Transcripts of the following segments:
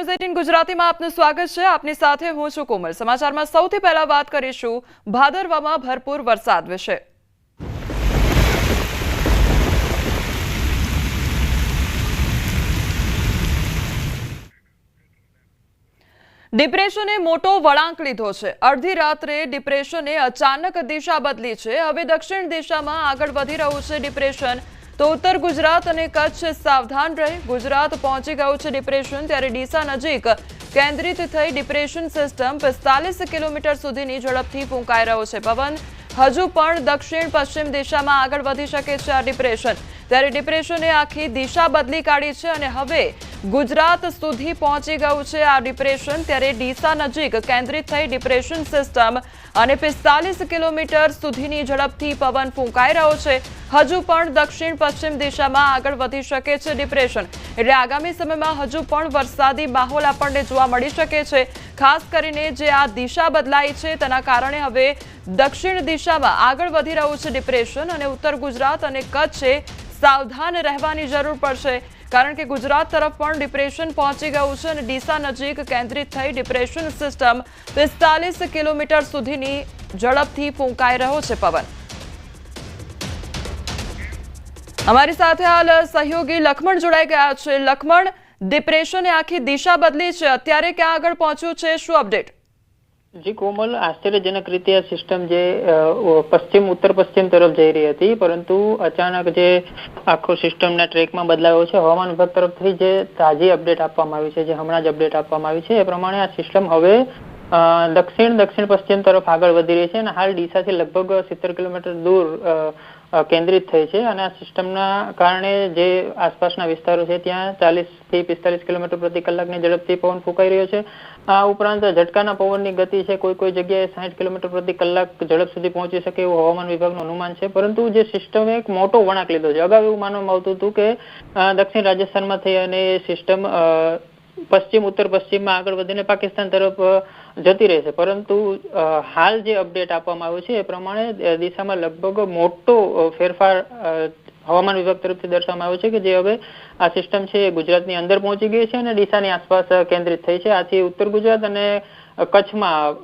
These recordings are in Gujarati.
ન્યૂઝ એટીન ડિપ્રેશને મોટો વળાંક લીધો છે. અડધી રાત્રે ડિપ્રેશને અચાનક દિશા બદલી છે. હવે દક્ષિણ દિશામાં આગળ વધી રહ્યું છે ડિપ્રેશન. તો ઉત્તર ગુજરાત અને કચ્છ સાવધાન રહે. ગુજરાત પહોંચી ગયું છે ડિપ્રેશન ત્યારે ડીસા નજીક કેન્દ્રિત થઈ ડિપ્રેશન સિસ્ટમ પિસ્તાલીસ કિલોમીટર સુધીની ઝડપથી ફૂંકાઈ રહ્યો છે. પવન હજુ પણ દક્ષિણ પશ્ચિમ દિશામાં આગળ વધી શકે છે આ ડિપ્રેશન ત્યારે ડિપ્રેશને આખી દિશા બદલી કાઢી છે અને હવે ગુજરાત સુધી પહોંચી ગયું છે આ ડિપ્રેશન ત્યારે ડીસા નજીક કેન્દ્રિત થઈ ડિપ્રેશન સિસ્ટમ અને પિસ્તાલીસ કિલોમીટર સુધીની ઝડપથી પવન ફૂંકાઈ રહ્યો છે. હજુ પણ દક્ષિણ પશ્ચિમ દિશામાં આગળ વધી શકે છે ડિપ્રેશન એટલે આગામી સમયમાં હજુ પણ વરસાદી માહોલ આપણને જોવા મળી શકે છે. ખાસ કરીને જે આ દિશા બદલાઈ છે તેના કારણે હવે દક્ષિણ દિશામાં આગળ વધી રહ્યું છે ડિપ્રેશન અને ઉત્તર ગુજરાત અને કચ્છે સાવધાન રહેવાની જરૂર પડશે. કારણ કે ગુજરાત તરફ પણ ડિપ્રેશન પહોંચી ગયું છે અને ડીસા નજીક કેન્દ્રિત થઈ ડિપ્રેશન સિસ્ટમ પિસ્તાલીસ કિલોમીટર સુધીની ઝડપથી ફૂંકાઈ રહ્યો છે પવન. અમારી સાથે હાલ સહયોગી લખમણ જોડાઈ ગયા છે. લખમણ ડિપ્રેશને આખી દિશા બદલી છે. અત્યારે ક્યાં આગળ પહોંચ્યું છે? શું અપડેટ જી, કોમલ, આશ્ચર્યજનક રીતે આ સિસ્ટમ જે પશ્ચિમ, ઉત્તર પશ્ચિમ તરફ જઈ રહી હતી, પરંતુ અચાનક જે આખો સિસ્ટમના ટ્રેકમાં બદલાયો છે, હવામાન વિભાગ તરફથી જે તાજી અપડેટ આપવામાં આવી છે, જે હમણાં જ અપડેટ આપવામાં આવી છે, એ પ્રમાણે આ સિસ્ટમ હવે દક્ષિણ દક્ષિણ પશ્ચિમ તરફ આગળ વધી રહી છે અને હાલ ડીસાથી લગભગ સિત્તેર કિલોમીટર દૂર કેન્દ્રિત થઈ છે અને આ સિસ્ટમના કારણે જે આસપાસના વિસ્તારો છે, ત્યાં ચાલીસથી પિસ્તાલીસ કિલોમીટર પ્રતિ કલાકની ઝડપથી પવન ફૂંકાઈ રહ્યો છે. આ ઉપરાંત ઝટકાના પવનની ગતિ છે, કોઈ કોઈ જગ્યાએ સાઠ કિલોમીટર પ્રતિ કલાક ઝડપ સુધી પહોંચી શકે એવું હવામાન વિભાગનું અનુમાન છે. પરંતુ જે સિસ્ટમે એક મોટો વળાંક લીધો છે. અગાઉ એવું માનવામાં આવતું હતું કે દક્ષિણ રાજસ્થાનમાં થઈ અને સિસ્ટમ પશ્ચિમ, ઉત્તર પશ્ચિમમાં આગળ વધીને પાકિસ્તાન તરફ જતી રહેશે. પરંતુ હાલ જે અપડેટ આપવામાં આવ્યો છે એ પ્રમાણે દિશામાં લગભગ મોટો ફેરફાર હવામાન વિભાગ તરફથી દર્શાવવામાં આવ્યો છે કે જે હવે આ સિસ્ટમ છે ગુજરાતની અંદર પહોંચી ગઈ છે અને ડીસાની આસપાસ કેન્દ્રિત થઈ છે. આથી ઉત્તર ગુજરાત અને કચ્છમાં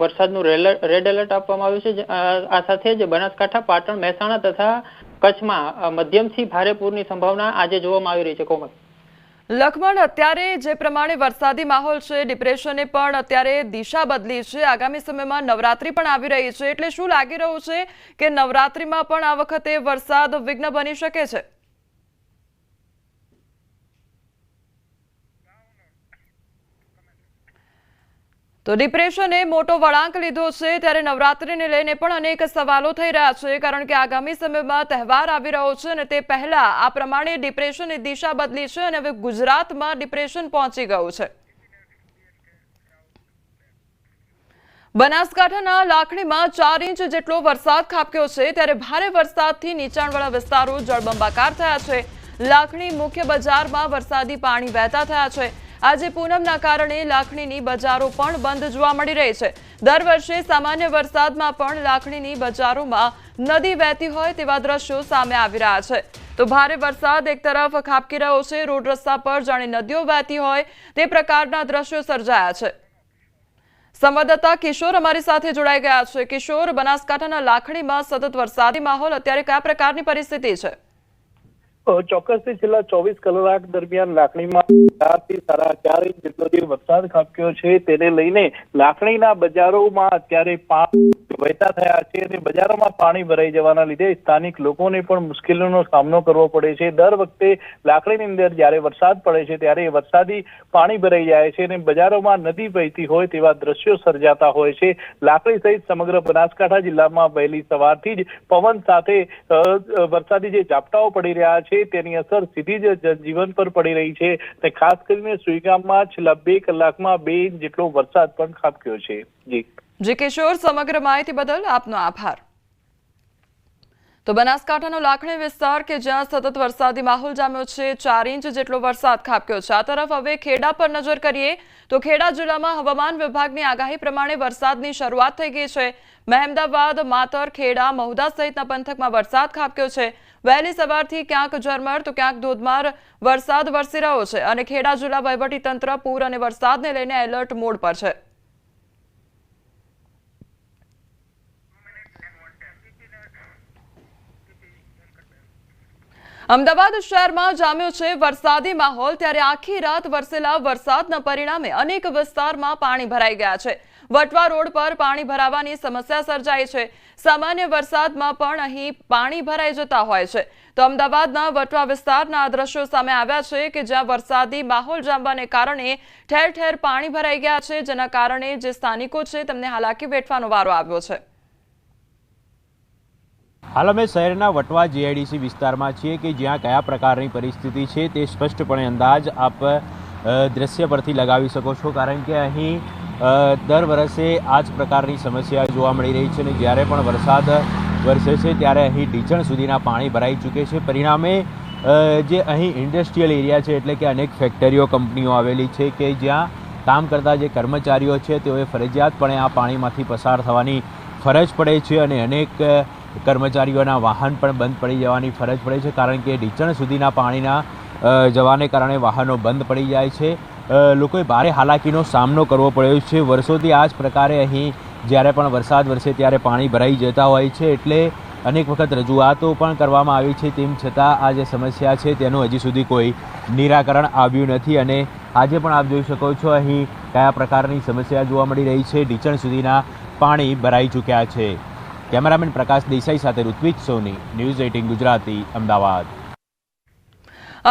વરસાદનું રેડ એલર્ટ આપવામાં આવ્યું છે. આ સાથે જ બનાસકાંઠા, પાટણ, મહેસાણા તથા કચ્છમાં મધ્યમથી ભારે પૂરની સંભાવના આજે જોવામાં આવી રહી છે. કોમલ. લખમણ, અત્યારે જે પ્રમાણે વરસાદી માહોલ છે, ડિપ્રેશને પણ અત્યારે દિશા બદલી છે. આગામી સમયમાં નવરાત્રી પણ આવી રહી છે. એટલે શું લાગી રહ્યું છે કે નવરાત્રીમાં પણ આ વખતે વરસાદ વિઘ્ન બની શકે છે? તો ડિપ્રેશને મોટો વળાંક લીધો છે, ત્યારે નવરાત્રિને લઈને પણ અનેક સવાલો થઈ રહ્યા છે, કારણ કે આગામી સમયમાં તહેવાર આવી રહ્યો છે અને તે પહેલા આ પ્રમાણે ડિપ્રેશનની દિશા બદલી છે અને હવે ગુજરાતમાં ડિપ્રેશન પહોંચી ગયું છે. બનાસકાંઠાના લાખણીમાં ચાર ઇંચ જેટલો વરસાદ ખાબક્યો છે, ત્યારે ભારે વરસાદથી નીચાણવાળા વિસ્તારો જળબંબાકાર થયા છે. લાખણી મુખ્ય બજારમાં વરસાદી પાણી વહેતા થયા છે. આજે પૂનમના કારણે લાખણીની બજારો પણ બંધ જોવા મળી રહી છે. દર વર્ષે સામાન્ય વરસાદમાં પણ લાખણીની બજારોમાં નદી વહેતી હોય તેવા દ્રશ્યો સામે આવી રહ્યા છે. તો ભારે વરસાદ એક તરફ ખાબકી રહ્યો છે, રોડ રસ્તા પર જાણે નદીઓ વહેતી હોય તે પ્રકારના દ્રશ્યો સર્જાયા છે. સંવાદદાતા કિશોર અમારી સાથે જોડાઈ ગયા છે. કિશોર, બનાસકાંઠાના લાખણીમાં સતત વરસાદી માહોલ, અત્યારે કયા પ્રકારની પરિસ્થિતિ છે? ચોક્કસથી છેલ્લા ચોવીસ કલાક દરમિયાન લાકડીમાં ચારથી સાડા ચાર ઇંચ જેટલો જે વરસાદ ખાબક્યો છે, તેને લઈને લાકડીના બજારોમાં અત્યારે પાણી વહેતા થયા છે અને બજારોમાં પાણી ભરાઈ જવાના લીધે સ્થાનિક લોકોને પણ મુશ્કેલીનો સામનો કરવો પડે છે. દર વખતે લાકડીની અંદર જ્યારે વરસાદ પડે છે ત્યારે વરસાદી પાણી ભરાઈ જાય છે અને બજારોમાં નદી વહેતી હોય તેવા દ્રશ્યો સર્જાતા હોય છે. લાકડી સહિત સમગ્ર બનાસકાંઠા જિલ્લામાં વહેલી સવારથી જ પવન સાથે વરસાદી જે ઝાપટાઓ પડી રહ્યા છે તેની અસર સીધી જ જનજીવન પર પડી રહી છે અને ખાસ કરીને સુઈગામમાં છેલ્લા બે કલાકમાં બે ઇંચ જેટલો વરસાદ પણ ખાબક્યો છે. જી. જી કિશોર સમગ્ર માહિતી બદલ આપનો આભાર. તો બનાસકાંઠાનો લાખણી વિસ્તાર કે જ્યાં સતત વરસાદી માહોલ જામ્યો છે, ચાર ઇંચ જેટલો વરસાદ ખાબક્યો છે. આ તરફ હવે ખેડા પર નજર કરીએ તો ખેડા જિલ્લામાં હવામાન વિભાગની આગાહી પ્રમાણે વરસાદની શરૂઆત થઈ ગઈ છે. મહેમદાવાદ, માતર, ખેડા મહુદા સહિતના પંથકમાં વરસાદ ખાબક્યો છે. વહેલી સવારથી ક્યાંક ઝરમર તો ક્યાંક ધોધમાર વરસાદ વરસી રહ્યો છે અને ખેડા જિલ્લા વહીવટીતંત્ર પૂર અને વરસાદને લઈને એલર્ટ મોડ પર છે. અમદાવાદ શહેરમાં જામ્યો છે વરસાદી માહોલ ત્યારે આખી રાત વરસેલા વરસાદના પરિણામે અનેક વિસ્તારમાં પાણી ભરાઈ ગયા છે. વટવા રોડ પર પાણી ભરાવાની સમસ્યા સર્જાઈ છે. સામાન્ય વરસાદમાં પણ અહીં પાણી ભરાઈ જતા હોય છે. તો અમદાવાદના વટવા વિસ્તારના દ્રશ્યો સામે આવ્યા છે કે જ્યાં વરસાદી માહોલ જામવાને કારણે ઠેર ઠેર પાણી ભરાઈ ગયા છે, જેના કારણે જે સ્થાનિકો છે તેમને હાલાકી વેઠવાનો વારો આવ્યો છે. હાલ અમે શહેરના વટવા જીઆઈડીસી વિસ્તારમાં છીએ કે જ્યાં કયા પ્રકારની પરિસ્થિતિ છે તે સ્પષ્ટપણે અંદાજ આપ દ્રશ્ય પરથી લગાવી શકો છો. કારણ કે અહીં દર વર્ષે આ જ પ્રકારની સમસ્યા જોવા મળી રહી છે અને જ્યારે પણ વરસાદ વરસે છે ત્યારે અહીં ઢીચણ સુધીના પાણી ભરાઈ ચૂકે છે. પરિણામે જે અહીં ઇન્ડસ્ટ્રીયલ એરિયા છે એટલે કે અનેક ફેક્ટરીઓ, કંપનીઓ આવેલી છે કે જ્યાં કામ કરતા જે કર્મચારીઓ છે તેઓએ ફરજિયાતપણે આ પાણીમાંથી પસાર થવાની ફરજ પડે છે અને અનેક કર્મચારીઓના વાહન પણ બંધ પડી જવાની ફરજ પડે છે, કારણ કે ઢીચણ સુધીના પાણીના જવાને કારણે વાહનો બંધ પડી જાય છે. લોકોએ ભારે હાલાકીનો સામનો કરવો પડ્યો છે. વર્ષોથી આ જ પ્રકારે અહીં જ્યારે પણ વરસાદ વરસે ત્યારે પાણી ભરાઈ જતા હોય છે, એટલે અનેક વખત રજૂઆતો પણ કરવામાં આવી છે. તેમ છતાં આ જે સમસ્યા છે તેનું હજી સુધી કોઈ નિરાકરણ આવ્યું નથી અને આજે પણ આપ જોઈ શકો છો અહીં કયા પ્રકારની સમસ્યા જોવા મળી રહી છે. ઢીચણ સુધીના પાણી ભરાઈ ચૂક્યા છે. કેમેરામેન પ્રકાશ દેસાઈ સાથે Ritvij Soni, news eighteen Gujarati, Ahmedabad.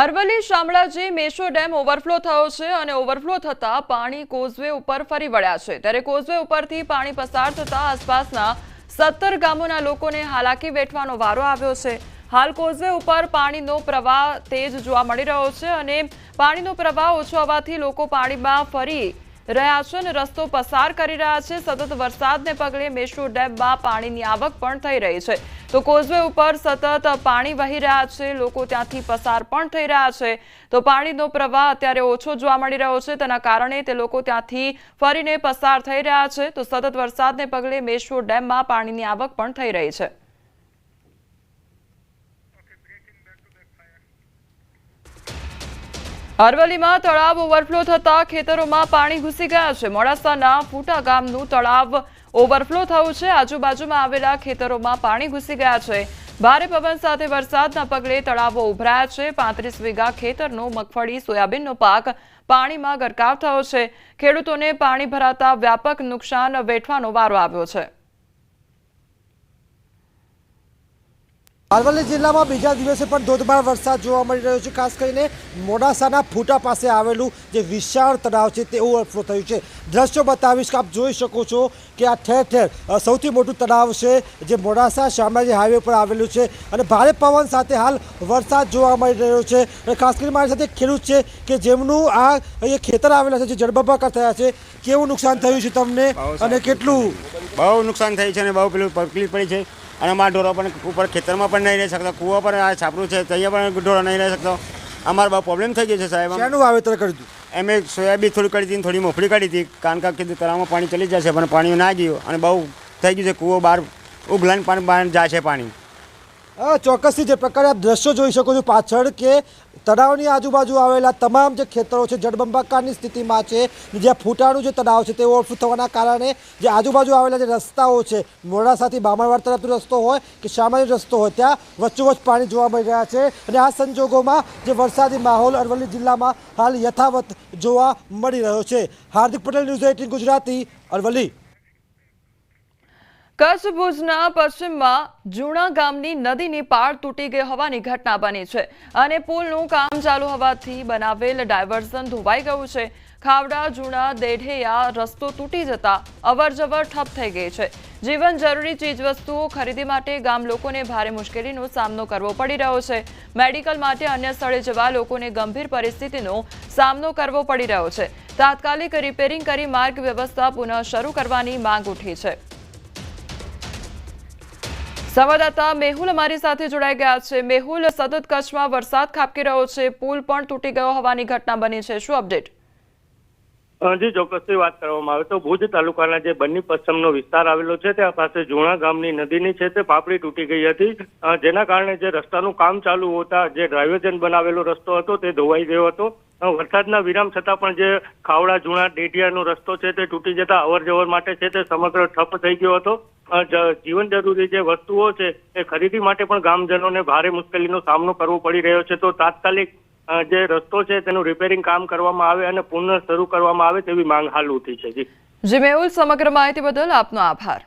Aravalli Shamlaji Meshwo dam overflow થયો છે અને ઓવરફ્લો થતા પાણી કોઝવે ઉપર ફરી વળ્યા છે. ત્યારે કોઝવે ઉપરથી પાણી પસાર થતા આસપાસના સત્તર ગામોના લોકોને હાલાકી વેઠવાનો વારો આવ્યો છે. હાલ કોઝવે ઉપર પાણીનો પ્રવાહ તેજ જોવા મળી રહ્યો છે અને પાણીનો પ્રવાહ ઓછો હોવાથી લોકો પાણીમાં ફરી રહ્યા છે અને રસ્તો પસાર કરી રહ્યા છે. સતત વરસાદને પગલે મેશ્વર ડેમમાં પાણીની આવક પણ થઈ રહી છે. તો કોઝવે ઉપર સતત પાણી વહી રહ્યા છે. લોકો ત્યાંથી પસાર પણ થઈ રહ્યા છે. તો પાણીનો પ્રવાહ અત્યારે ઓછો જોવા મળી રહ્યો છે. તેના કારણે તે લોકો ત્યાંથી ફરીને પસાર થઈ રહ્યા છે. તો સતત વરસાદને પગલે મેશ્વર ડેમમાં પાણીની આવક પણ થઈ રહી છે. અરવલ્લીમાં તળાવ ઓવરફ્લો થતા ખેતરોમાં પાણી ઘૂસી ગયા છે. મોડાસાના ફૂટા ગામનું તળાવ ઓવરફ્લો થયું છે. આજુબાજુમાં આવેલા ખેતરોમાં પાણી ઘૂસી ગયા છે. ભારે પવન સાથે વરસાદના પગલે તળાવો ઉભરાયા છે. પાંત્રીસ વીઘા ખેતરનો મગફળી, સોયાબીનનો પાક પાણીમાં ગરકાવ થયો છે. ખેડૂતોને પાણી ભરાતા વ્યાપક નુકસાન વેઠવાનો વારો આવ્યો છે. અરવલ્લી જિલ્લામાં બીજા દિવસે પણ ધોધમાર વરસાદ જોવા મળી રહ્યો છે ખાસ કરીને મોડાસાના ફૂટા પાસે આવેલું જે વિશાળ તળાવ છે તે ઓવરફ્લો થયું છે. દ્રશ્યો બતાવીશ કે આપ જોઈ શકો છો કે આ ઠેર ઠેર સૌથી મોટું તળાવ છે જે મોડાસા શામળાજી હાઈવે પર આવેલું છે અને ભારે પવન સાથે હાલ વરસાદ જોવા મળી રહ્યો છે. અને ખાસ કરીને મારી સાથે ખેડૂત છે કે જેમનું આ અહીંયા ખેતર આવેલા છે જે જળબંબાકાર થયા છે. કેવું નુકસાન થયું છે તમને અને કેટલું? બહુ નુકસાન થયું છે અને બહુ પેલું તકલીફ પડી છે. અને અમારા ઢોરો પણ ઉપર ખેતરમાં પણ નહીં રહી શકતો કૂવો પણ આ છાપરું છે ત્યાં પણ ઢોરો નહીં રહી શકતો. અમારે બહુ પ્રોબ્લેમ થઈ ગયો છે સાહેબ. શેનું વાવેતર કર્યું એમે સોયાબીન થોડી કરી હતી થોડી મોફળી કાઢી હતી. કારણ કે કીધું તળાવમાં પાણી ચલી જશે પણ પાણી ના ગયું અને બહુ થઈ ગયું છે. કૂવો બહાર ઉભલાઈને પાણી બહાર જાય છે પાણી. ચોક્કસથી જે પ્રકારે આપ દ્રશ્યો જોઈ શકો છો પાછળ કે તળાવની આજુબાજુ આવેલા તમામ જે ખેતરો છે, જળબંબાકારની સ્થિતિમાં છે. જ્યાં ફૂટાણું જે તળાવ છે, તે ઓવરફ્લો થવાના કારણે જે આજુબાજુ આવેલા જે રસ્તાઓ છે, મોડાસાથી બામણવાડ તરફનો રસ્તો હોય કે સામાન્ય રસ્તો હોય, ત્યાં વચ્ચોવચ્ચ પાણી જોવા મળી રહ્યા છે. અને આ સંજોગોમાં જે વરસાદી માહોલ અરવલ્લી જિલ્લામાં હાલ યથાવત જોવા મળી રહ્યો છે. Hardik Patel, news eighteen Gujarati, Aravalli. Kutch ભુજના પશ્ચિમમાં જૂણા ગામની નદીની પાળ તૂટી ગઈ હોવાની ઘટના બની છે અને પુલનું કામ ચાલુ હોવાથી બનાવેલ ડાયવર્ઝન ધોવાઈ ગયું છે. ખાવડા જૂના દેઢેયા રસ્તો તૂટી જતા અવરજવર ઠપ થઈ ગઈ છે. જીવન જરૂરી ચીજવસ્તુઓ ખરીદી માટે ગામ લોકોને ભારે મુશ્કેલીનો સામનો કરવો પડી રહ્યો છે. મેડિકલ માટે અન્ય સ્થળે જવા લોકોને ગંભીર પરિસ્થિતિનો સામનો કરવો પડી રહ્યો છે. તાત્કાલિક રિપેરિંગ કરી માર્ગ વ્યવસ્થા પુનઃ શરૂ કરવાની માંગ ઉઠી છે. સંવાદદાતા મેહુલ અમારી સાથે જોડાઈ ગયા છે. મેહુલ, સતત કચ્છમાં વરસાદ ખાબકી રહ્યો છે. પુલ પણ તૂટી ગયો હોવાની ઘટના બની છે. શું અપડેટ? જી ચોક્કસથી વાત કરવામાં આવે તો ભુજ તાલુકાના જે બન્ની પશ્ચિમનો વિસ્તાર આવેલો છે, ત્યાં પાસે જૂણા ગામની નદીની છે તે પાપડી તૂટી ગઈ હતી. જેના કારણે જે રસ્તાનું કામ ચાલુ હોતા જે ડ્રાઇવેજન બનાવેલો રસ્તો હતો તે ધોવાઈ ગયો હતો. વરસાદના વિરામ છતાં પણ જે ખાવડા જૂણા ડેડિયાનો રસ્તો છે તે તૂટી જતા અવર જવર માટે છે તે સમગ્ર ઠપ થઈ ગયો હતો. જીવન જરૂરી જે વસ્તુઓ છે એ ખરીદી માટે પણ ગામજનોને ભારે મુશ્કેલીનો સામનો કરવો પડી રહ્યો છે. તો તાત્કાલિક જે રસ્તો છે તેનું રિપેરિંગ કામ કરવામાં આવે અને પુનઃ શરૂ કરવામાં આવે તેવી માંગ હાલ ઉઠી છે, જી. જી, મેહુલ, સમગ્ર માહિતી બદલ આપનો આભાર.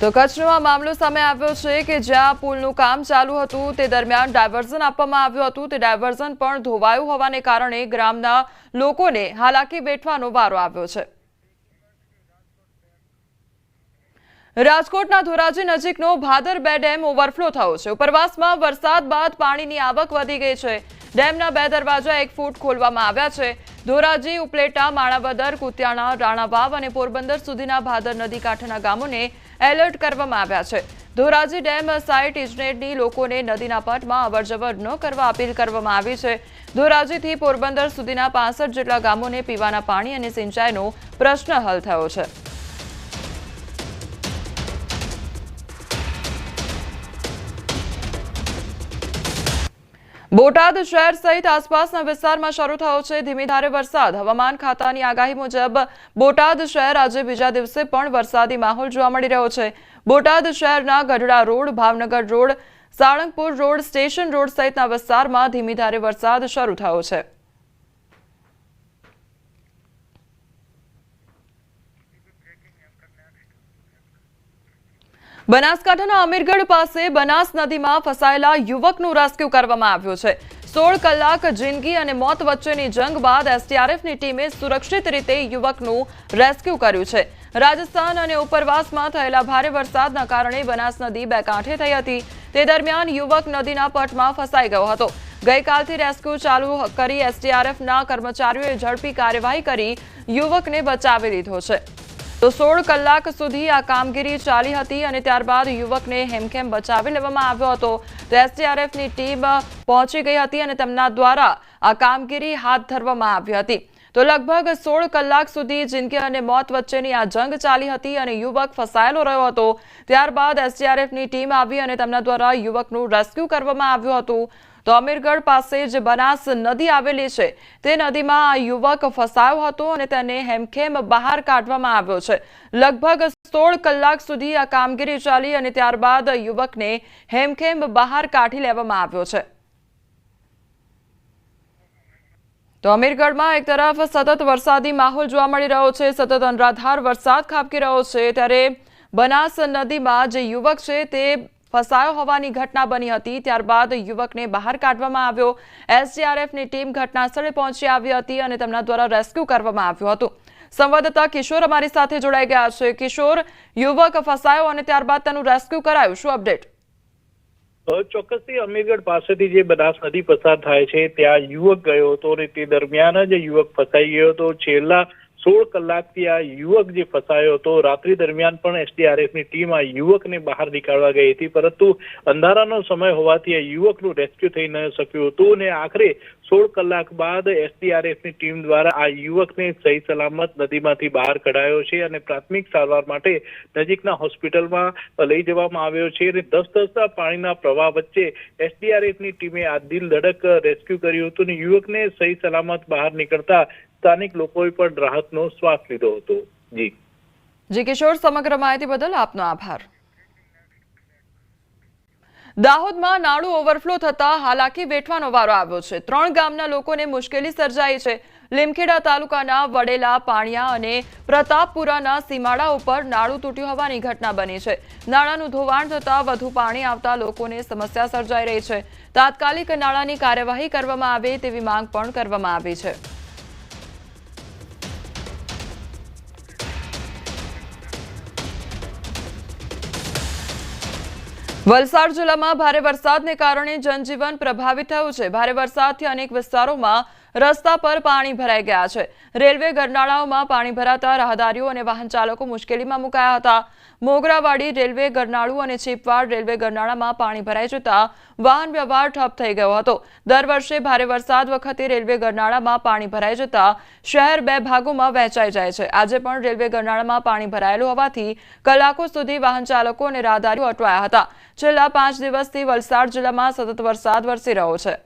તો કચ્છનો આ મામલો સામે આવ્યો છે કે જ્યાં પુલનું કામ ચાલુ હતું, તે દરમિયાન ડાયવર્ઝન આપવામાં આવ્યું હતું. તે ડાયવર્ઝન પણ ધોવાયું હોવાને કારણે ગ્રામના લોકોને હાલાકી વેઠવાનો વારો આવ્યો છે. રાજકોટના ધોરાજી નજીકનો ભાદર બે ડેમ ઓવરફ્લો થયો છે. ઉપરવાસમાં વરસાદ બાદ પાણીની આવક વધી ગઈ છે. ડેમના બે દરવાજા એક ફૂટ ખોલવામાં આવ્યા છે. ધોરાજી, ઉપલેટા, માણાવદર, કુતિયાણા, રાણાવાવ અને પોરબંદર સુધીના ભાદર નદી કાંઠાના ગામોને એલર્ટ કરવામાં આવ્યા છે. ધોરાજી ડેમ સાઇટ ઇજનેરની લોકોને નદીના પટમાં અવરજવર ન કરવા અપીલ કરવામાં આવી છે. ધોરાજીથી પોરબંદર સુધીના પાસઠ જેટલા ગામોને પીવાના પાણી અને સિંચાઈનો પ્રશ્ન હલ થયો છે. બોટાદ શહેર સહિત આસપાસના વિસ્તારમાં શરૂ થયો છે ધીમી ધારે વરસાદ. હવામાન ખાતાની આગાહી મુજબ બોટાદ શહેર આજે બીજા દિવસે પણ વરસાદી માહોલ જોવા મળી રહ્યો છે. બોટાદ શહેરના Gadhada road, Bhavnagar road, Salangpur road, station road સહિતના વિસ્તારમાં ધીમી ધારે વરસાદ શરૂ થયો છે. બનાસકાંઠાના અમીરગઢ પાસે બનાસ નદીમાં ફસાયેલા યુવકનું રેસ્ક્યુ કરવામાં આવ્યું છે. સોળ કલાક જિંદગી અને મોત વચ્ચેની જંગ બાદ એસટીઆરએફની ટીમે સુરક્ષિત રીતે યુવકનું રેસ્ક્યુ કર્યું છે. રાજસ્થાન અને ઉપરવાસમાં થયેલા ભારે વરસાદના કારણે બનાસ નદી બે કાંઠે થઈ હતી. તે દરમિયાન યુવક નદીના પટમાં ફસાઈ ગયો હતો. ગઈકાલથી રેસ્ક્યુ ચાલુ કરી એસટીઆરએફના કર્મચારીઓએ ઝડપી કાર્યવાહી કરી યુવકને બચાવી લીધો છે. તો સોળ કલાક સુધી આ કામગીરી ચાલી હતી અને ત્યારબાદ યુવકને હેમખેમ બચાવી લેવામાં આવ્યો હતો. તો એસડીઆરએફની ટીમ પહોંચી ગઈ હતી અને તેમના દ્વારા આ કામગીરી હાથ ધરવામાં આવી હતી. તો લગભગ સોળ કલાક સુધી જિંદગી અને મોત વચ્ચેની આ જંગ ચાલી હતી અને યુવક ફસાયેલો રહ્યો હતો. ત્યારબાદ એસડીઆરએફની ટીમ આવી અને તેમના દ્વારા યુવકનું રેસ્ક્યુ કરવામાં આવ્યું હતું. તો અમીરગઢ પાસે જે બનાસ નદી આવેલી છે. તે નદીમાં આ યુવક ફસાયો હતો અને તેને હેમખેમ બહાર કાઢવામાં આવ્યો છે. લગભગ સોળ કલાક સુધી આ કામગીરી ચાલી અને ત્યારબાદ યુવકને હેમખેમ બહાર કાઢી લેવામાં આવ્યો છે. તો અમીરગઢમાં એક તરફ સતત વરસાદી માહોલ જોવા મળી રહ્યો છે, સતત અનરાધાર વરસાદ ખાબકી રહ્યો છે. ત્યારે બનાસ નદીમાં જે યુવક છે તે ફસાયો હોવાની ઘટના બની હતી. ત્યારબાદ યુવકને બહાર કાઢવામાં આવ્યો. એસડીઆરએફની ટીમ ઘટના પહોંચી આવી હતી અને તેમના દ્વારા રેસ્ક્યુ કરવામાં આવ્યું હતું. સંવાદદાતા કિશોર અમારી સાથે જોડાઈ ગયા છે. કિશોર, યુવક ફસાયો અને ત્યારબાદ તેનું રેસ્ક્યુ કરાયું. શું અપડેટ? ચોક્કસથી અમીરગઢ પાસેથી જે બનાસ નદી પસાર થાય છે, ત્યાં યુવક ગયો હતો અને તે દરમિયાન જ યુવક ફસાઈ ગયો હતો. છેલ્લા સોળ કલાકથી આ યુવક જે ફસાયો હતો, રાત્રિ દરમિયાન પણ એસડીઆરએફની ટીમ આ યુવકને બહાર નીકાળવા ગઈ હતી. પરંતુ અંધારાનો સમય હોવાથી આ યુવકનું રેસ્ક્યુ થઈ ન શક્યું હતું અને આખરે સોળ કલાક બાદ એસડીઆરએફની ટીમ દ્વારા આ યુવકને સહી સલામત નદીમાંથી બહાર કઢાયો છે અને પ્રાથમિક સારવાર માટે નજીકના હોસ્પિટલમાં લઈ જવામાં આવ્યો છે અને દસ દસતા પાણીના પ્રવાહ વચ્ચે એસડીઆરએફની ટીમે આ દિલ ધડક રેસ્ક્યુ કર્યું હતું અને યુવકને સહી સલામત બહાર નીકળતા સ્થાનિક લોકોએ પણ રાહતનો શ્વાસ લીધો હતો. જી. જી, કિશોર, સમગ્ર માહિતી બદલ આપનો આભાર. દાહોદમાં નાળું ઓવરફ્લો થતા હાલાકી વેઠવાનો વારો આવ્યો છે. ત્રણ ગામના લોકોને મુશ્કેલી સર્જાઈ છે. લીમખેડા તાલુકાના વડેલા, પાણિયા અને પ્રતાપપુરાના સીમાડા ઉપર નાળું તૂટ્યું હોવાની ઘટના બની છે. નાળાનું ધોવાણ થતા વધુ પાણી આવતા લોકોને સમસ્યા સર્જાઈ રહી છે. તાત્કાલિક નાળાની કાર્યવાહી કરવામાં આવે તેવી માંગ પણ કરવામાં આવી છે. વલસાડ જિલ્લામાં ભારે વરસાદને કારણે જનજીવન પ્રભાવિત થયું છે. ભારે વરસાદથી અનેક વિસ્તારોમાં રસ્તા પર પાણી ભરાઈ ગયા છે. રેલવે ગરનાળાઓમાં પાણી ભરાતા રાહદારીઓ અને વાહન ચાલકો મુશ્કેલીમાં મુકાયા હતા. મોગરાવાડી રેલવે ગરનાળું અને ચીપવાડ રેલવે ગરનાળામાં પાણી ભરાઈ જતા વાહન વ્યવહાર ઠપ થઈ ગયો હતો. દર વર્ષે ભારે વરસાદ વખતે રેલવે ગરનાળામાં પાણી ભરાઈ જતા શહેર બે ભાગોમાં વહેંચાઈ જાય છે. આજે પણ રેલવે ગરનાળામાં પાણી ભરાયેલું હોવાથી કલાકો સુધી વાહન ચાલકો અને રાહદારીઓ અટવાયા હતા. છેલ્લા પાંચ દિવસથી વલસાડ જિલ્લામાં સતત વરસાદ વરસી રહ્યો છે.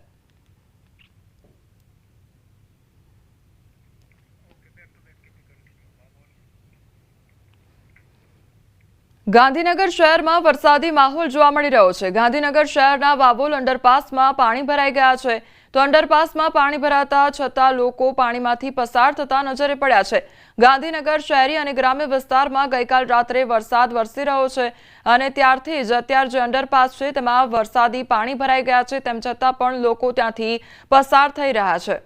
ગાંધીનગર શહેરમાં વરસાદી માહોલ જોવા મળી રહ્યો છે. ગાંધીનગર શહેરના વાવોલ અંડરપાસમાં પાણી ભરાઈ ગયા છે. તો અંડરપાસમાં પાણી ભરાતા છતાં લોકો પાણીમાંથી પસાર થતા નજરે પડ્યા છે. ગાંધીનગર શહેરી અને ગ્રામ્ય વિસ્તારમાં ગઈકાલ રાત્રે વરસાદ વરસી રહ્યો છે અને ત્યારથી જ અત્યાર જે અંડરપાસ છે, તેમાં વરસાદી પાણી ભરાઈ ગયા છે. તેમ છતાં પણ લોકો ત્યાંથી પસાર થઈ રહ્યા છે.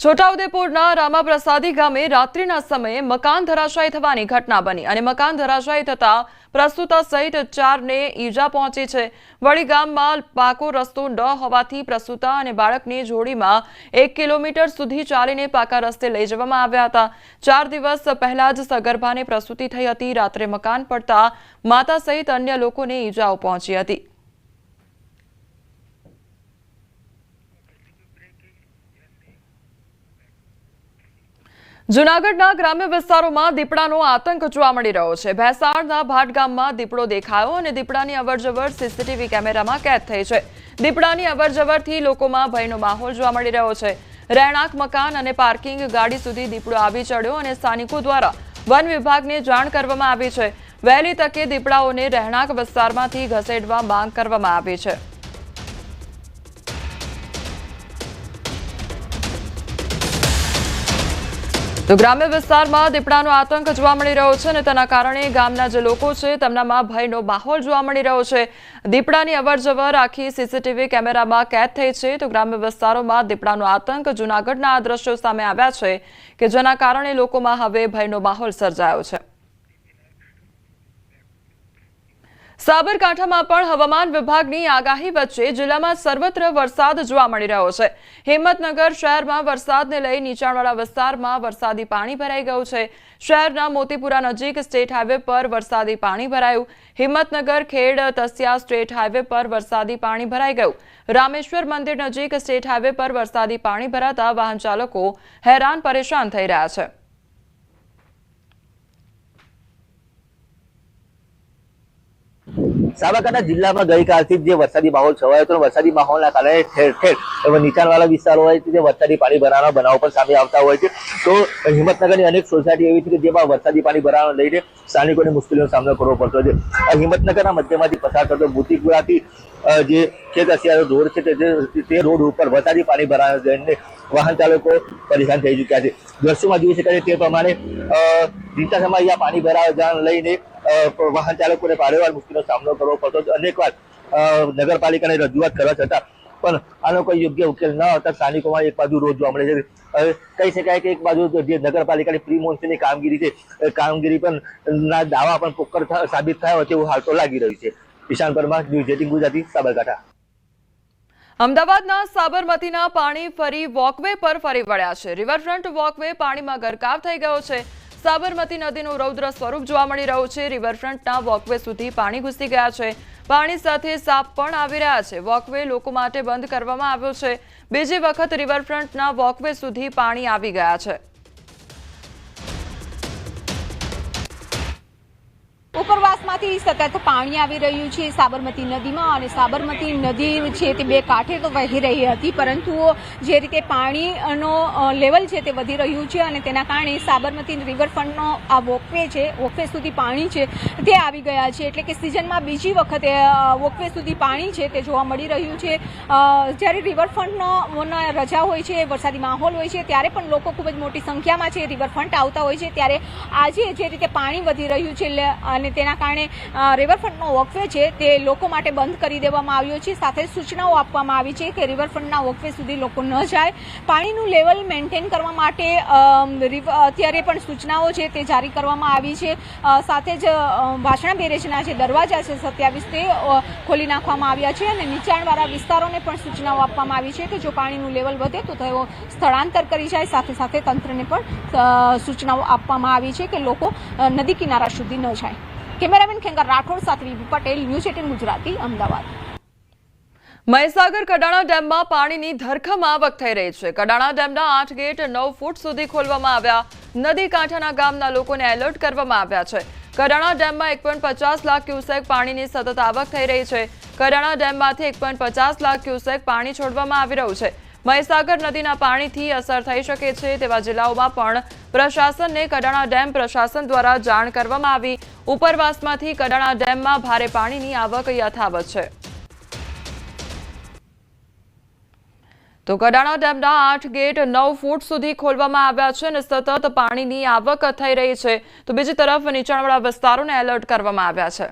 છોટાઉદેપુરના રામાપ્રસાદી ગામે રાત્રિના સમયે મકાન ધરાશાયી થવાની ઘટના બની અને મકાન ધરાશાયી થતા પ્રસ્તુતા સહિત ચારને ઈજા પહોંચી છે. વળી ગામમાં પાકો રસ્તો ન હોવાથી પ્રસ્તુતા અને બાળકની જોડીમાં એક કિલોમીટર સુધી ચાલીને પાકા રસ્તે લઈ જવામાં આવ્યા હતા. ચાર દિવસ પહેલા જ સગર્ભાને પ્રસૂતિ થઈ હતી. રાત્રે મકાન પડતા માતા સહિત અન્ય લોકોને ઈજાઓ પહોંચી હતી. જૂનાગઢના ગ્રામ્ય વિસ્તારોમાં દીપડાનો આતંક જોવા મળી રહ્યો છે. ભેસાણના ભાટ ગામમાં દીપડો દેખાયો અને દીપડાની અવરજવર સીસીટીવી કેમેરામાં કેદ થઈ છે. દીપડાની અવરજવરથી લોકોમાં ભયનો માહોલ જોવા મળી રહ્યો છે. રહેણાંક, મકાન અને પાર્કિંગ ગાડી સુધી દીપડો આવી ચડ્યો અને સ્થાનિકો દ્વારા વન વિભાગને જાણ કરવામાં આવી છે. વહેલી તકે દીપડાઓને રહેણાંક વિસ્તારમાંથી ઘસેડવા માંગ કરવામાં આવી છે. તો ગ્રામ્ય વિસ્તારમાં દીપડાનો આતંક જોવા મળી રહ્યો છે અને તેના કારણે ગામના જે લોકો છે તેમનામાં ભયનો માહોલ જોવા મળી રહ્યો છે. દીપડાની અવરજવર આખી સીસીટીવી કેમેરામાં કેદ થઈ છે. તો ગ્રામ્ય વિસ્તારોમાં દીપડાનો આતંક જૂનાગઢના આ દ્રશ્યો સામે આવ્યા છે કે જેના કારણે લોકોમાં હવે ભયનો માહોલ સર્જાયો છે. સાબરકાંઠામાં પણ હવામાન વિભાગની આગાહી વચ્ચે જિલ્લામાં સર્વત્ર વરસાદ જોવા મળી રહ્યો છે. હિંમતનગર શહેરમાં વરસાદને લઈ નીચાણવાળા વિસ્તારમાં વરસાદી પાણી ભરાઈ ગયું છે. શહેરના મોતીપુરા નજીક સ્ટેટ હાઈવે પર વરસાદી પાણી ભરાયું. હિંમતનગર, ખેડ, તસિયા સ્ટેટ હાઈવે પર વરસાદી પાણી ભરાઈ ગયું. રામેશ્વર મંદિર નજીક સ્ટેટ હાઈવે પર વરસાદી પાણી ભરાતા વાહન ચાલકો હેરાન પરેશાન થઈ રહ્યા છે. સાબરકાંઠા જિલ્લામાં ગઈકાલથી જે વરસાદી માહોલ છવાયો હતો વરસાદી માહોલના કારણે ઠેર ઠેર નીચાણવાળા વિસ્તારો હોય છે જે વરસાદી પાણી ભરાવાના બનાવો પણ સામે આવતા હોય છે. તો હિંમતનગરની અનેક સોસાયટી એવી છે કે જેમાં વરસાદી પાણી ભરાવાને લઈને સ્થાનિકોને મુશ્કેલીનો સામનો કરવો પડતો છે. હિંમતનગરના મધ્યમાંથી પસાર થતો મોતીપુરાથી અ, જે ખેત અસિયારો રોડ છે તે રોડ ઉપર વરસાદી પાણી ભરાવા લઈને વાહન ચાલકો પરેશાન થઈ ચૂક્યા છે. દ્રશ્યોમાં જોઈ શકાય તે પ્રમાણે રીતા સમય પાણી ભરાવા લઈને અ, વાહન ચાલકોને ભારેવાર મુશ્કેલીનો સામનો કરવો પડતો હતો. અનેકવાર નગરપાલિકાને રજૂઆત કરવા છતાં પણ આનો કોઈ યોગ્ય ઉકેલ ન હતા સ્થાનિકોમાં એક બાજુ રોજ જોવા મળે છે. કહી શકાય કે એક બાજુ જે નગરપાલિકાની પ્રી કામગીરી છે કામગીરી પણ ના દાવા પણ પોકર સાબિત થયા હોય તેવું હાલ તો લાગી રહ્યું છે. Ishan Parmar, news eighteen Gujarati, Sabarkantha. અમદાવાદના સાબરમતીના પાણી ફરી વોકવે પર ફરી વળ્યા છે. રિવરફ્રન્ટ વોકવે પાણીમાં ગરકાવ થઈ ગયો છે. સાબરમતી નદીનું રૌદ્ર સ્વરૂપ જોવા મળી રહ્યું છે. રિવરફ્રન્ટના વોકવે સુધી પાણી ઘૂસી ગયા છે. પાણી સાથે સાપ પણ આવી રહ્યા છે. વોકવે લોકો માટે બંધ કરવામાં આવ્યો છે. બીજી વખત રિવરફ્રન્ટના વોકવે સુધી પાણી આવી ગયા છે. ઉપરવાસમાંથી સતત પાણી આવી રહ્યું છે સાબરમતી નદીમાં અને સાબરમતી નદી છે તે બે કાંઠે તો વહી રહી હતી, પરંતુ જે રીતે પાણીનો લેવલ છે તે વધી રહ્યું છે અને તેના કારણે સાબરમતી રિવરફ્રન્ટનો આ વોકવે છે, વોકવે સુધી પાણી છે તે આવી ગયા છે. એટલે કે સિઝનમાં બીજી વખતે વોકવે સુધી પાણી છે તે જોવા મળી રહ્યું છે. જ્યારે રિવરફ્રન્ટનો રજા હોય છે, વરસાદી માહોલ હોય છે, ત્યારે પણ લોકો ખૂબ જ મોટી સંખ્યામાં છે રિવરફ્રન્ટ આવતા હોય છે. ત્યારે આજે જે રીતે પાણી વધી રહ્યું છે અને તેના કારણે રિવરફ્રન્ટનો વોકવે છે તે લોકો માટે બંધ કરી દેવામાં આવ્યો છે. સાથે સૂચનાઓ આપવામાં આવી છે કે રિવરફ્રન્ટના વોકવે સુધી લોકો ન જાય. પાણીનું લેવલ મેન્ટેન કરવા માટે અત્યારે પણ સૂચનાઓ છે તે જારી કરવામાં આવી છે. સાથે જ વાસણા બેરેજના જે દરવાજા છે સત્યાવીસ તે ખોલી નાખવામાં આવ્યા છે અને નીચાણવાળા વિસ્તારોને પણ સૂચનાઓ આપવામાં આવી છે કે જો પાણીનું લેવલ વધે તો તેઓ સ્થળાંતર કરી જાય. સાથે સાથે તંત્રને પણ સૂચનાઓ આપવામાં આવી છે કે લોકો નદી કિનારા સુધી ન જાય. કેમેરામેન ખેંગર રાઠોડ સાથે વિભુ પટેલ, ન્યૂઝ એટીન ગુજરાતી, અમદાવાદ. મહીસાગર કડાણા ડેમમાં પાણીની ધરખમ આવક થઈ રહી છે. કડાણા ડેમના આઠ ગેટ નવ ફૂટ સુધી ખોલવામાં આવ્યા. નદી કાંઠાના ગામના લોકોને એલર્ટ કરવામાં આવ્યા છે. કડાણા ડેમમાં એક પચાસ લાખ ક્યુસેક પાણીની સતત આવક થઈ રહી છે. કડાણા ડેમમાંથી એક પચાસ લાખ ક્યુસેક પાણી છોડવામાં આવી રહ્યું છે. મહીસાગર નદીના પાણીથી અસર થઈ શકે છે તેવા જિલ્લાઓમાં પણ પ્રશાસનને કડાણા ડેમ પ્રશાસન દ્વારા જાણ કરવામાં આવી. ઉપરવાસમાંથી કડાણા ડેમમાં ભારે પાણીની આવક યથાવત છે. તો કડાણા ડેમના આઠ ગેટ નવ ફૂટ સુધી ખોલવામાં આવ્યા છે અને સતત પાણીની આવક થઈ રહી છે. તો બીજી તરફ નીચાણવાળા વિસ્તારોને એલર્ટ કરવામાં આવ્યા છે.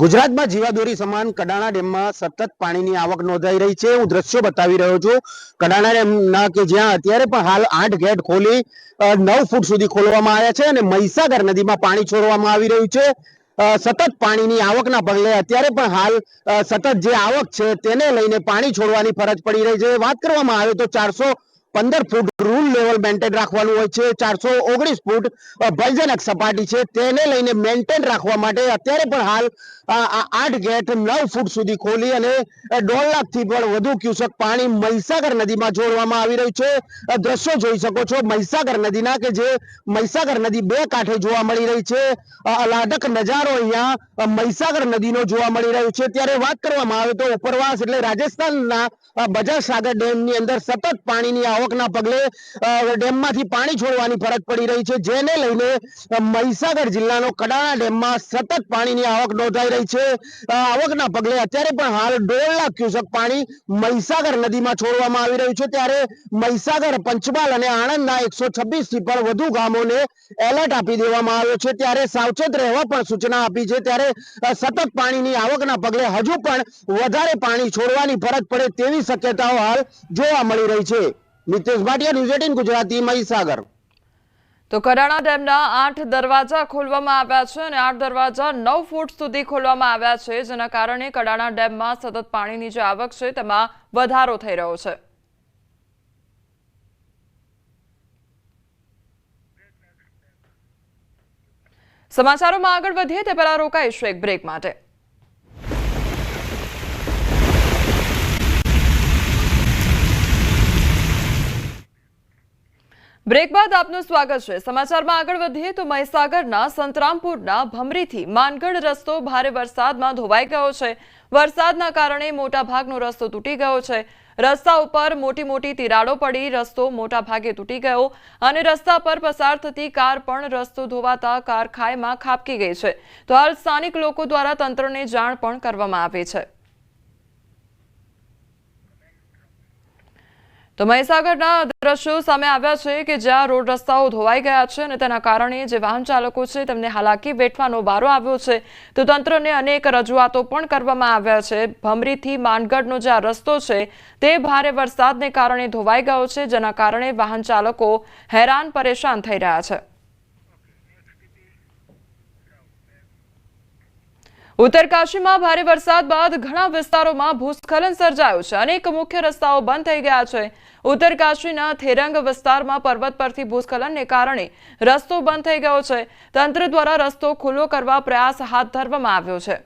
ગુજરાતમાં જીવાદોરી સમાન કડાણા ડેમમાં સતત પાણીની આવક નોંધાઈ રહી છે. હું દ્રશ્યો બતાવી રહ્યો છું. કડાણા ડેમના કે જ્યાં અત્યારે પણ હાલ આઠ ગેટ ખોલી નવ ફૂટ સુધી ખોલવામાં આવ્યા છે અને મહીસાગર નદીમાં પાણી છોડવામાં આવી રહ્યું છે. સતત પાણીની આવકના પગલે અત્યારે પણ હાલ સતત જે આવક છે તેને લઈને પાણી છોડવાની ફરજ પડી રહી છે. વાત કરવામાં આવે તો ચારસો પંદર ફૂટ રૂલ લેવલ મેન્ટેન રાખવાનું હોય છે. ચારસો ઓગણીસ ફૂટ ભયજનક સપાટી છે. તેને લઈને મેન્ટેન રાખવા માટે અત્યારે પણ હાલ આઠ ગેટ નવ ફૂટ સુધી ખોલી અને દોઢ લાખથી પણ વધુ ક્યુસક પાણી મહીસાગર નદીમાં જોડવામાં આવી રહ્યું છે. દ્રશ્યો જોઈ શકો છો. મહીસાગર નદીના કે જે મહીસાગર નદી બે કાંઠે જોવા મળી રહી છે. અલાદક નજારો અહીંયા મહીસાગર નદીનો જોવા મળી રહ્યો છે. ત્યારે વાત કરવામાં આવે તો ઉપરવાસ એટલે રાજસ્થાનના અ, બજાજ સાગર ડેમની અંદર સતત પાણીની આવકના પગલે ડેમમાંથી પાણી છોડવાની ફરજ પડી રહી છે જેને લઈને મહીસાગર જિલ્લાનો કડાણા ડેમમાં સતત પાણીની આવક નોંધાઈ રહી છે. આવકના પગલે અત્યારે પણ હાલ દોઢ લાખ ક્યુસેક પાણી મહીસાગર નદીમાં છોડવામાં આવી રહ્યું છે. ત્યારે મહીસાગર પંચમહાલ અને આણંદના એકસો થી પણ વધુ ગામોને એલર્ટ આપી દેવામાં આવ્યો છે. ત્યારે સાવચેત રહેવા પણ સૂચના આપી છે. ત્યારે સતત પાણીની આવકના પગલે હજુ પણ વધારે પાણી છોડવાની ફરજ પડે તેવી શક્યતાઓ હાલ જોવા મળી રહી છે. Nitesh Bhatia, news eighteen, Gujarati Mahisagar. તો કડાણા ડેમના આઠ દરવાજા ખોલવામાં આવ્યા છે અને આઠ દરવાજા નવ ફૂટ સુધી ખોલવામાં આવ્યા છે, જેના કારણે કડાણા ડેમમાં સતત પાણીની જે આવક છે, તેમાં વધારો થઈ રહ્યો છે. સમાચારોમાં આગળ વધીએ, તે પહેલા રોકાઈશું એક બ્રેક માટે. બ્રેક બાદ આપનું સ્વાગત છે. સમાચારમાં આગળ વધીએ તો મહીસાગરના સંતરામપુરના ભમરીથી માનગઢ રસ્તો ભારે વરસાદમાં ધોવાઈ ગયો છે. વરસાદના કારણે મોટા ભાગનો રસ્તો તૂટી ગયો છે. રસ્તા ઉપર મોટી મોટી તિરાડો પડી, રસ્તો મોટા ભાગે તૂટી ગયો અને રસ્તા પર પસાર થતી કાર પણ રસ્તો ધોવાતા કાર ખાઈમાં ખાબકી ગઈ છે. તો હાલ સ્થાનિક લોકો દ્વારા તંત્રને જાણ પણ કરવામાં આવી છે. તો મહીસાગરના દ્રશ્યો સામે આવ્યા છે કે જ્યાં રોડ રસ્તાઓ ધોવાઈ ગયા છે અને તેના કારણે જે વાહન ચાલકો છે તેમને હાલાકી વેઠવાનો વારો આવ્યો છે. તો તંત્રને અનેક રજૂઆતો પણ કરવામાં આવ્યા છે. ભમરીથી માનગઢનો જે રસ્તો છે, તે ભારે વરસાદને કારણે ધોવાઈ ગયો છે, જેના કારણે વાહન ચાલકો હેરાન પરેશાન થઈ રહ્યા છે. ઉત્તરકાશીમાં ભારે વરસાદ બાદ ઘણા વિસ્તારોમાં ભૂસ્ખલન સર્જાયું છે. અનેક મુખ્ય રસ્તાઓ બંધ થઈ ગયા છે. ઉત્તરકાશીના થેરંગ વિસ્તારમાં પર્વત પરથી ભૂસ્ખલનને કારણે રસ્તો બંધ થઈ ગયો છે. તંત્ર દ્વારા રસ્તો ખુલ્લો કરવા પ્રયાસ હાથ ધરવામાં આવ્યો છે.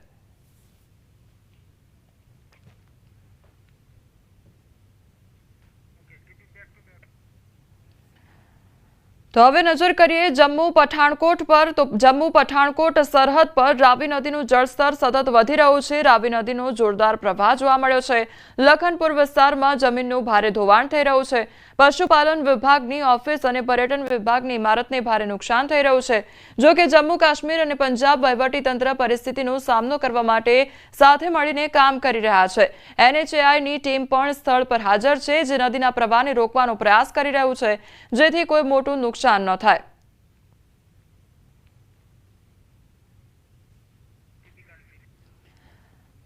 તો હવે નજર કરીએ જમ્મુ પઠાણકોટ પર. તો જમ્મુ પઠાણકોટ સરહદ પર રાવી નદીનું જળસ્તર સતત વધી રહ્યું છે. રાવી નદીનો જોરદાર પ્રવાહ જોવા મળ્યો છે. લખનપુર વિસ્તારમાં જમીનનું ભારે ધોવાણ થઈ રહ્યું છે. પશુપાલન વિભાગની ઓફિસ અને પર્યટન વિભાગની ઇમારતને ભારે નુકસાન થઈ રહ્યું છે. જો કે જમ્મુ કાશ્મીર અને પંજાબ વહીવટીતંત્ર પરિસ્થિતિનો સામનો કરવા માટે સાથે મળીને કામ કરી રહ્યા છે. એનએચએઆઈની ટીમ પણ સ્થળ પર હાજર છે, જે નદીના પ્રવાહને રોકવાનો પ્રયાસ કરી રહ્યું છે, જેથી કોઈ મોટું નુકસાન ન થાય.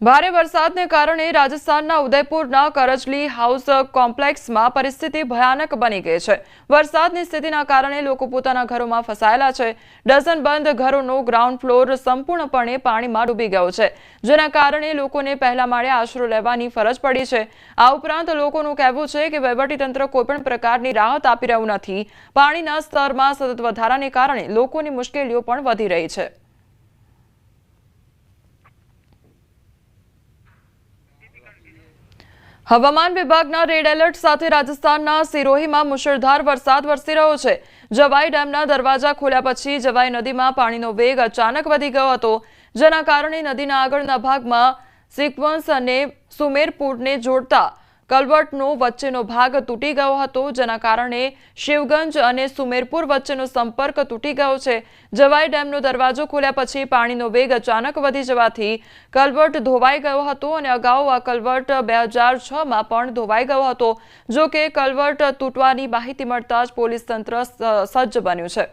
ભારે વરસાદને કારણે રાજસ્થાનના ઉદયપુરના કરજલી હાઉસ કોમ્પ્લેક્સમાં પરિસ્થિતિ ભયાનક બની ગઈ છે. વરસાદની સ્થિતિના કારણે લોકો પોતાના ઘરોમાં ફસાયેલા છે. ડઝન બંધ ઘરોનો ગ્રાઉન્ડ ફ્લોર સંપૂર્ણપણે પાણીમાં ડૂબી ગયો છે. જેના કારણે લોકોને પહેલા માળે આશરો લેવાની ફરજ પડી છે. આ ઉપરાંત લોકોનું કહેવું છે કે વહીવટીતંત્ર કોઈપણ પ્રકારની રાહત આપી રહ્યું નથી. પાણીના સ્તરમાં સતત વધારાને કારણે લોકોની મુશ્કેલીઓ પણ વધી રહી છે. હવામાન વિભાગના રેડ એલર્ટ સાથે રાજસ્થાનના સિરોહીમાં મુશળધાર વરસાદ વરસી રહ્યો છે. જવાઈ ડેમના દરવાજા ખોલ્યા પછી જવાઈ નદીમાં પાણીનો વેગ અચાનક વધી ગયો હતો, જેના કારણે નદીના આગળના ભાગમાં સિક્વન્સ અને સુમેરપુરને જોડતા કલવર્ટનો વચ્ચેનો ભાગ તૂટી ગયો હતો, જેના કારણે શિવગંજ અને સુમેરપુર વચ્ચેનો સંપર્ક તૂટી ગયો છે. જવાઈ ડેમનો દરવાજો ખોલ્યા પછી પાણીનો વેગ અચાનક વધી જવાથી કલવર્ટ ધોવાઈ ગયો હતો અને અગાઉ આ કલવર્ટ બે હજાર છમાં પણ ધોવાઈ ગયો હતો, જો કે કલવર્ટ તૂટવાની માહિતી મળતા જ પોલીસ તંત્ર સજ્જ બન્યું છે.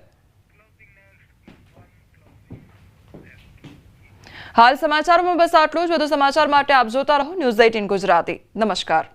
હાલ સમાચારોમાં બસ આટલું જ. વધુ સમાચાર માટે આપ જોતા રહો ન્યૂઝ એઇટીન ગુજરાતી. નમસ્કાર.